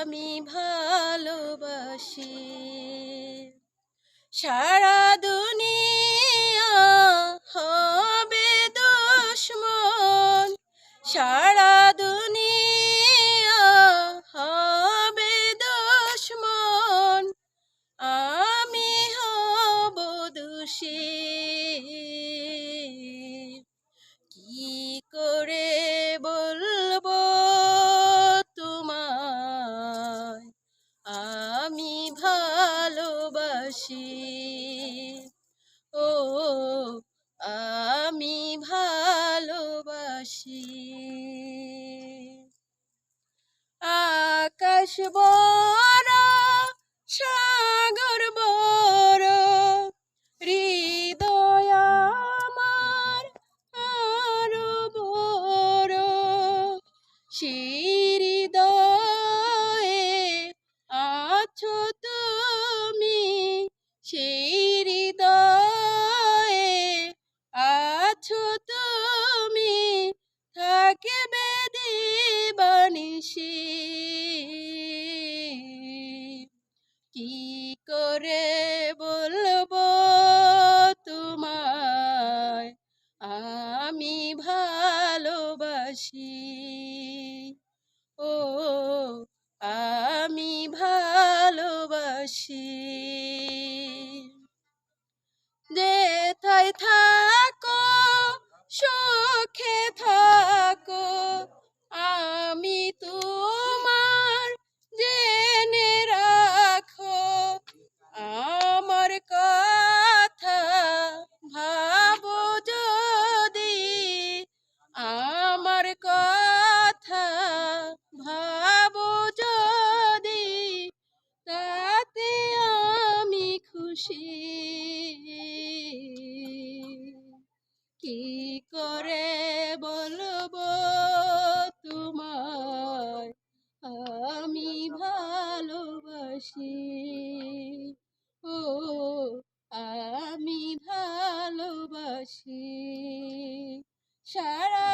আমি ভালোবাসি। সারা দুনিয়া হবে দুশ্মন। সারা ভালোবাসি ও আমি ভালোবাসি। আকাশ বড় সাগর বড় হৃদয় আমার আরও বড়। সেই থাকবে দিবানিশি কি করে বলব তোমায়? আমি ভালোবাসি। ও আমি ভালোবাসি। যেথায় থাকো ভালোবাসি ও আমি ভালোবাসি। সারা